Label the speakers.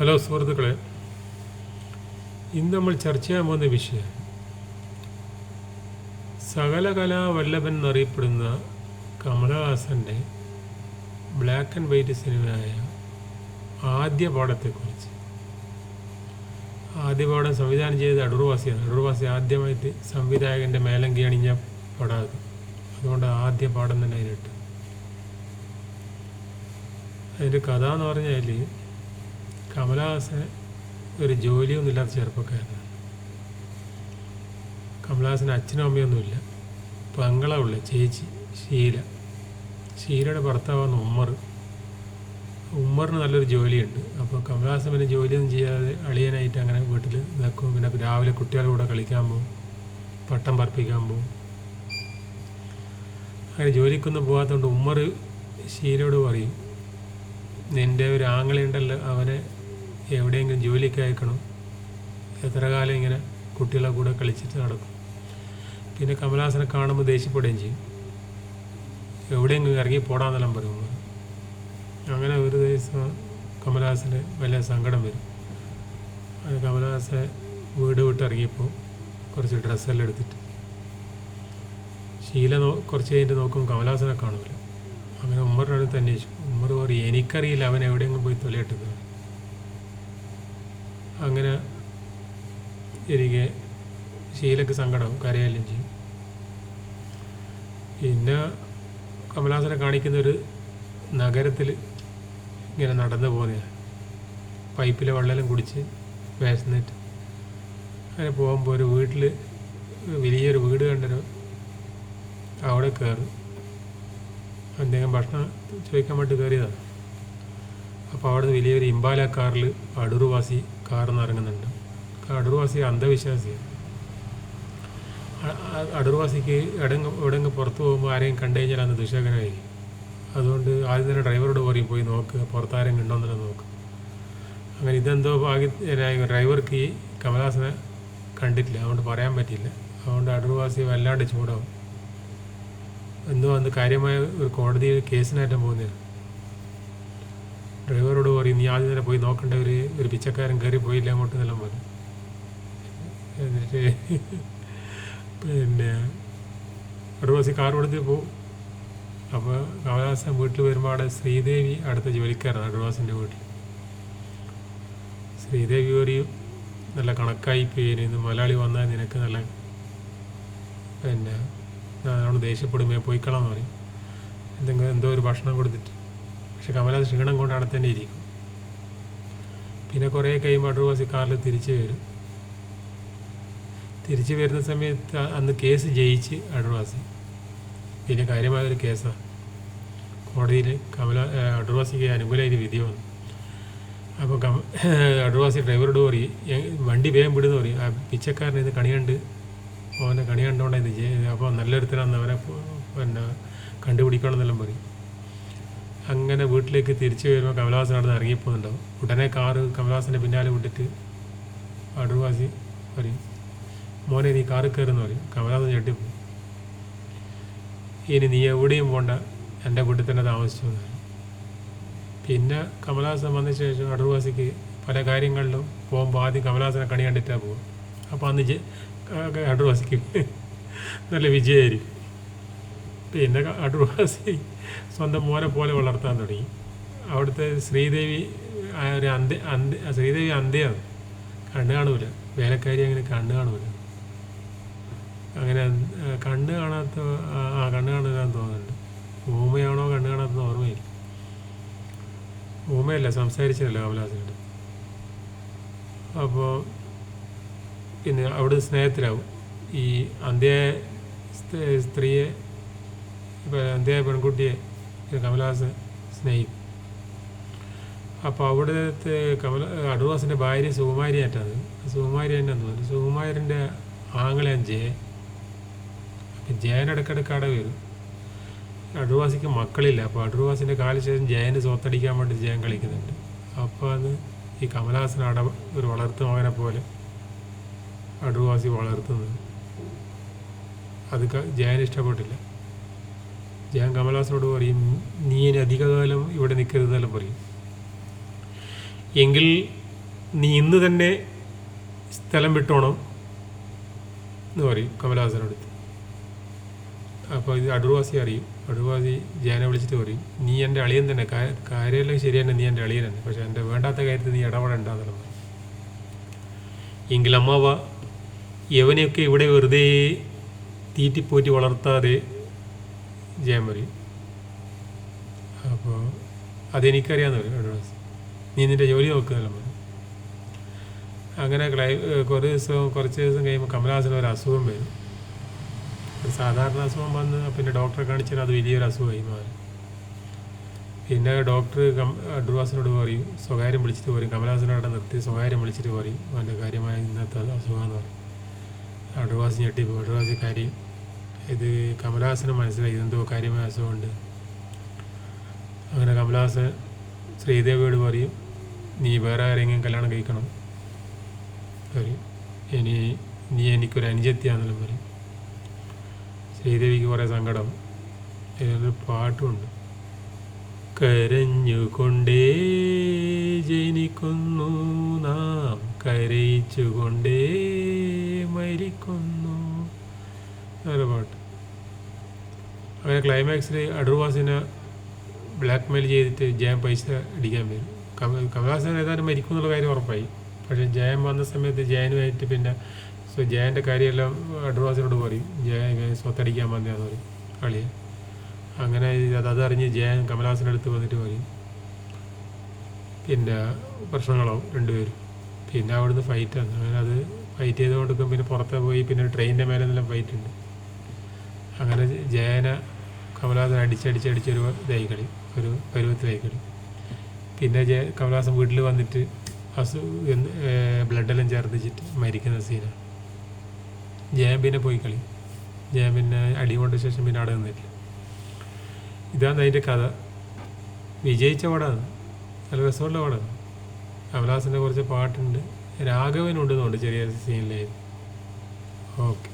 Speaker 1: Hello സുഹൃത്തുക്കളെ ഇന്ന് നമ്മൾ ചർച്ച ചെയ്യാൻ പോകുന്ന വിഷയം സകലകലാ വല്ലഭൻ എന്നറിയപ്പെടുന്ന കമലഹാസന്റെ ബ്ലാക്ക് ആൻഡ് വൈറ്റ് സിനിമയായ ആദ്യ പാഠത്തെക്കുറിച്ച്. ആദ്യ പാഠം സംവിധാനം ചെയ്തത് അടൂർവാസിയാണ് അടൂർവാസി ആദ്യമായിട്ട് സംവിധായകന്റെ മേലങ്കി അണിഞ്ഞ പടാത് അതുകൊണ്ട് ആദ്യ പാഠം തന്നെ അതിനിട്ട് അതിന്റെ കഥ എന്ന് പറഞ്ഞാൽ കമലഹാസൻ ഒരു ജോലിയൊന്നുമില്ലാത്ത ചെറുപ്പക്കാരനാണ്. കമലഹാസന് അച്ഛനും അമ്മയൊന്നുമില്ല. ഉള്ള ചേച്ചി ഷീല ഷീലയുടെ ഭർത്താവാണ് ഉമ്മർ ഉമ്മറിന് നല്ലൊരു ജോലിയുണ്ട്. അപ്പോൾ കമലഹാസൻ പിന്നെ ജോലിയൊന്നും ചെയ്യാതെ അളിയനായിട്ട് അങ്ങനെ വീട്ടിൽ നിൽക്കും പിന്നെ രാവിലെ കുട്ടികളുടെ കൂടെ കളിക്കാൻ പോകും പട്ടം പറപ്പിക്കാൻ പോകും അങ്ങനെ ജോലിക്കൊന്നും പോകാത്തതുകൊണ്ട് ഉമ്മർ ഷീലയോട് പറയും നിന്റെ ഒരു ആങ്ങളുണ്ടല്ലോ അവനെ എവിടെയെങ്കിലും ജോലിക്ക് അയക്കണം എത്ര കാലം ഇങ്ങനെ കുട്ടികളെ കൂടെ കളിച്ചിട്ട് നടക്കും? പിന്നെ കമലഹാസനെ കാണുമ്പോൾ ദേഷ്യപ്പെടുകയും ചെയ്യും. എവിടെയെങ്കിലും ഇറങ്ങി പോടാന്നെല്ലാം പറയും അങ്ങനെ ഒരു ദിവസം കമലഹാസന് വലിയ സങ്കടം വരും. അത് കമലഹാസൻ വീട് വിട്ട് ഇറങ്ങിയപ്പോൾ കുറച്ച് ഡ്രസ്സെല്ലാം എടുത്തിട്ട് ശീല നോ കുറച്ച് കഴിഞ്ഞിട്ട് നോക്കും കമലഹാസനെ കാണുമല്ലോ അങ്ങനെ ഉമ്മറിനോട് തന്നെ ഉമ്മർ പറയും എനിക്കറിയില്ല അവൻ എവിടെയെങ്കിലും പോയി തൊലയിട്ടത് അങ്ങനെ എനിക്ക് ശീലക്ക് സങ്കടം കരയെല്ലാം ചെയ്യും. പിന്നെ കമലാസനെ കാണിക്കുന്നൊരു നഗരത്തിൽ ഇങ്ങനെ നടന്നു പോകുന്നതാണ് പൈപ്പിലെ വെള്ളം കുടിച്ച് വിശന്നിട്ട് അങ്ങനെ പോകുമ്പോൾ ഒരു വീട്ടിൽ വലിയൊരു വീട് കണ്ടൊരു അവിടെ കയറി എന്തെങ്കിലും ഭക്ഷണം ചോദിക്കാൻ വേണ്ടി കയറിയതാണ് അപ്പോൾ അവിടുന്ന് വലിയൊരു ഇമ്പാല കാറിൽ അടൂർവാസി കാറിൽ നിന്ന് ഇറങ്ങുന്നുണ്ട് അടൂർവാസി അന്ധവിശ്വാസിയാണ് അടൂർവാസിക്ക് എടങ്ങ് എവിടെങ്ങ് പുറത്ത് പോകുമ്പോൾ ആരെയും കണ്ടു കഴിഞ്ഞാൽ അന്ന് ദുശകനായി. അതുകൊണ്ട് ആദ്യം തന്നെ ഡ്രൈവറോട് പറയും പോയി നോക്ക് പുറത്ത് ആരെങ്കിലും ഉണ്ടോയെന്നെല്ലാം നോക്ക്. അങ്ങനെ ഇതെന്തോ ഭാഗ്യ ഡ്രൈവർക്ക് ഈ കമലഹാസനെ കണ്ടിട്ടില്ല. അതുകൊണ്ട് പറയാൻ പറ്റില്ല അതുകൊണ്ട് അടൂർവാസി വല്ലാണ്ട് ചൂടാവും. എന്തോ അന്ന് കാര്യമായ ഒരു കോടതിയിൽ കേസിനായിട്ടും പോകുന്നത് ഡ്രൈവറോട് പറയും നീ ആദ്യം തന്നെ പോയി നോക്കേണ്ട ഒരു ഒരു പിച്ചക്കാരൻ കയറി പോയില്ല അങ്ങോട്ട് എന്നെല്ലാം പറഞ്ഞു. എന്നിട്ട് പിന്നെ ഒരു ദിവസം കാർ കൊടുത്ത് പോവും അപ്പോൾ കമലഹാസൻ വീട്ടിൽ വരുമ്പോൾ അവിടെ ശ്രീദേവി അടുത്ത ജോലിക്കാരാണ് അടൂർവാസിന്റെ വീട്ടിൽ. ശ്രീദേവി പറയും നല്ല കണക്കായി പേര് ഇന്ന് മലയാളി വന്നാൽ നിനക്ക് നല്ല പിന്നെ ഞാൻ പോയിക്കളാന്ന് പറയും. എന്തെങ്കിലും എന്തോ ഒരു ഭക്ഷണം കൊടുത്തിട്ട് പക്ഷെ കമല ക്ഷീണം കൊണ്ട് അവിടെ തന്നെ ഇരിക്കും. പിന്നെ കുറേ കഴിയുമ്പോൾ അടൂർവാസി കാറിൽ തിരിച്ചു വരും. തിരിച്ചു വരുന്ന സമയത്ത് അന്ന് കേസ് ജയിച്ച് അടൂർവാസി പിന്നെ കാര്യമായൊരു കേസാണ് കോടതിയിൽ കമല അടൂർവാസിക്ക് അനുകൂലമായിട്ട് വിധി വന്നു. അപ്പോൾ കമ അടൂർവാസി ഡ്രൈവറോട് പറയും വണ്ടി വേഗം വിടുന്ന പറയും. ആ പിച്ചക്കാരനെ ഇത് കണി കണ്ട് അവനെ കണി ചെയ്യുന്നത് അപ്പോൾ നല്ലൊരുത്തരാന്ന് അവനെ പിന്നെ കണ്ടുപിടിക്കണം എന്നെല്ലാം പറയും. അങ്ങനെ വീട്ടിലേക്ക് തിരിച്ചു വരുമ്പോൾ കമലഹാസൻ അവിടെ നിന്ന് ഇറങ്ങിപ്പോകുന്നുണ്ടാവും. ഉടനെ കാറ് കമലഹാസന്റെ പിന്നാലെ വിട്ടിട്ട് അടൂർവാസി പറയും മോനെ നീ കാറ് കയറുന്നു പറയും. കമലഹാസൻ ഞെട്ടിപ്പോയി ഇനി നീ എവിടെയും പോണ്ട എന്റെ വീട്ടിൽ തന്നെ താമസിച്ചു പിന്നെ കമലഹാസൻ വന്ന ശേഷം അടൂർവാസിക്ക് പല കാര്യങ്ങളിലും പോകുമ്പോൾ ആദ്യം കമലഹാസനെ കണി കണ്ടിട്ടാണ് പോകും അപ്പോൾ അന്ന് അടൂർവാസിക്ക് നല്ല വിജയമായിരിക്കും. പിന്നെ അടൂർവാസി സ്വന്തം മോനെ പോലെ വളർത്താൻ തുടങ്ങി. അവിടുത്തെ ശ്രീദേവി ഒരു അന്ത്യ അന്ത്യ ശ്രീദേവി അന്ത്യയാണ് കണ്ണ് കാണൂല. വേലക്കാരി അങ്ങനെ കണ്ണ് കാണൂല. അങ്ങനെ കണ്ണ് കാണാത്ത ആ, കണ്ണ് കാണുകയെന്ന് തോന്നുന്നുണ്ട്. ഊമയാണോ കണ്ണ് കാണാത്തെന്ന് ഓർമ്മയില്ല. ഊമയല്ല സംസാരിച്ചില്ലല്ലോ കമലഹാസനോട്. അപ്പോൾ പിന്നെ അവിടെ സ്നേഹത്തിലാവും. ഈ അന്ത്യ സ്ത്രീയെ അന്ത്യ പെൺകുട്ടിയെ? ഈ കമലഹാസൻ സ്നേഹിക്കും. അപ്പോൾ അവിടുത്തെ കമല അടൂർവാസിന്റെ ഭാര്യ സുകുമാരിയായിട്ടാണ്. സുകുമാരി തന്നെ തോന്നുന്നു സുകുമാരന്റെ ആങ്ങളെ ജയ. അപ്പം ജയൻ ഇടയ്ക്കിടയ്ക്ക് അവിടെ വരും. അടൂവാസിക്ക് മക്കളില്ല. അപ്പോൾ അടൂവാസിന്റെ കാലശേഷം ജയന് സ്വത്തടിക്കാൻ വേണ്ടി ജയൻ കളിക്കുന്നുണ്ട്. അപ്പോൾ അത് ഈ കമലഹാസൻ അട ഒരു വളർത്തു മകനെ പോലെ അടൂവാസി വളർത്തുന്നത്. അത് ജയൻ ഇഷ്ടപ്പെട്ടില്ല. ജയൻ കമലഹാസനോട് പറയും നീ ഇനി അധികകാലം ഇവിടെ നിൽക്കരുതെന്നെല്ലാം പറയും. എങ്കിൽ നീ ഇന്ന് തന്നെ സ്ഥലം വിട്ടോണം എന്ന് പറയും കമലഹാസനടുത്ത് അപ്പോൾ ഇത് അടൂർവാസി അറിയും. അടൂർവാസി ജയനെ വിളിച്ചിട്ട് പറയും നീ എന്റെ അളിയൻ തന്നെ. കാര്യമല്ല കാര്യമെല്ലാം ശരി തന്നെ നീ എന്റെ അളിയൻ തന്നെ. പക്ഷേ എന്റെ വേണ്ടാത്ത കാര്യത്തിൽ നീ ഇടപെടണ്ടെന്നെല്ലാം പറയും. എങ്കിൽ അമ്മാവ യവനെയൊക്കെ ഇവിടെ വെറുതെ തീറ്റിപ്പോറ്റി വളർത്താതെ പറയും അപ്പോൾ അതെനിക്കറിയാമെന്ന് പറയും അഡ്വാൻസ്. നീ നിന്റെ ജോലി നോക്കുന്നല്ലോ പറയും അങ്ങനെ ക്ലൈ കുറേ ദിവസം കുറച്ച് ദിവസം കഴിയുമ്പോൾ കമലഹാസന് ഒരു അസുഖം വരും. ഒരു സാധാരണ അസുഖം വന്ന് പിന്നെ ഡോക്ടറെ കാണിച്ചാൽ അത് വലിയൊരു അസുഖമായി മാറി. പിന്നെ ഡോക്ടർ കം അഡ്വാസിനോട് പറയും സ്വകാര്യം വിളിച്ചിട്ട് പറയും. കമലഹാസനോടെ നിർത്തി സ്വകാര്യം വിളിച്ചിട്ട് പറയും. അവന്റെ കാര്യമായ ഇന്നത്തെ അസുഖമെന്ന് പറയും. അഡ്വാസ് ഞെട്ടിപ്പോൾ അഡ്വാസ് കാര്യം ഇത് കമലഹാസന് മനസ്സിലായി. ഇതെന്തോ കാര്യമായ അസുഖമുണ്ട് അങ്ങനെ കമലഹാസൻ ശ്രീദേവിയോട് പറയും നീ വേറെ ആരെങ്കിലും കല്യാണം കഴിക്കണം. പറയും. ഇനി നീ എനിക്കൊരു അനുജത്തിയാണെന്നെല്ലാം പറയും. ശ്രീദേവിക്ക് കുറേ സങ്കടം. ഇതിനൊരു പാട്ടുമുണ്ട്. കരഞ്ഞുകൊണ്ടേ ജനിക്കുന്നു നാം. കരയിച്ചുകൊണ്ടേ മരിക്കുന്നു. നല്ല പാട്ട്. ക്ലൈമാക്സിൽ അടൂർവാസിനെ ബ്ലാക്ക് മെയിൽ ചെയ്തിട്ട് ജയം പൈസ അടിക്കാൻ വരും. കമ കമലഹാസൻ ഏതായാലും മരിക്കും എന്നുള്ള കാര്യം ഉറപ്പായി. പക്ഷെ ജയം വന്ന സമയത്ത് ജയനുമായിട്ട് പിന്നെ സോ ജയന്റെ കാര്യമെല്ലാം അഡ്രുവാസിനോട് പറയും. ജയ സ്വത്തടിക്കാൻ വന്നതാന്ന് പറയും കളിയെ അങ്ങനെ അത് അതറിഞ്ഞ് ജയൻ കമലഹാസന്റെ അടുത്ത് വന്നിട്ട് പറയും. പിന്നെ പ്രശ്നങ്ങളാവും രണ്ടുപേരും. പിന്നെ അവിടുന്ന് ഫൈറ്റാണ് അങ്ങനെ അത് ഫൈറ്റ് ചെയ്ത് കൊടുക്കും പിന്നെ പുറത്തെ പോയി പിന്നെ ട്രെയിനിന്റെ മേലെ നിന്നെല്ലാം ഫൈറ്റ് ഉണ്ട്. അങ്ങനെ ജയന കമലഹാസൻ അടിച്ചടിച്ചടിച്ചൊരു ഇതായി കളി. ഒരു പരുവത്തിലായി കളി. പിന്നെ ജയ കമലഹാസൻ വീട്ടിൽ വന്നിട്ട് അസു ബ്ലഡെല്ലാം ചേർത്തിച്ചിട്ട് മരിക്കുന്ന സീനാണ്. ജയം പിന്നെ പോയി കളി. ജയം പിന്നെ അടി കൊണ്ട ശേഷം പിന്നെ അവിടെ നിന്നില്ല. ഇതാണ് അതിന്റെ കഥ. വിജയിച്ച പടമാണ്. നല്ല രസമുള്ള പടമാണ്. കമലഹാസന്റെ കുറച്ച് പാട്ടുണ്ട്. രാഘവനുണ്ടെന്നുണ്ട് ചെറിയ സീനിലായിരുന്നു ഓക്കെ.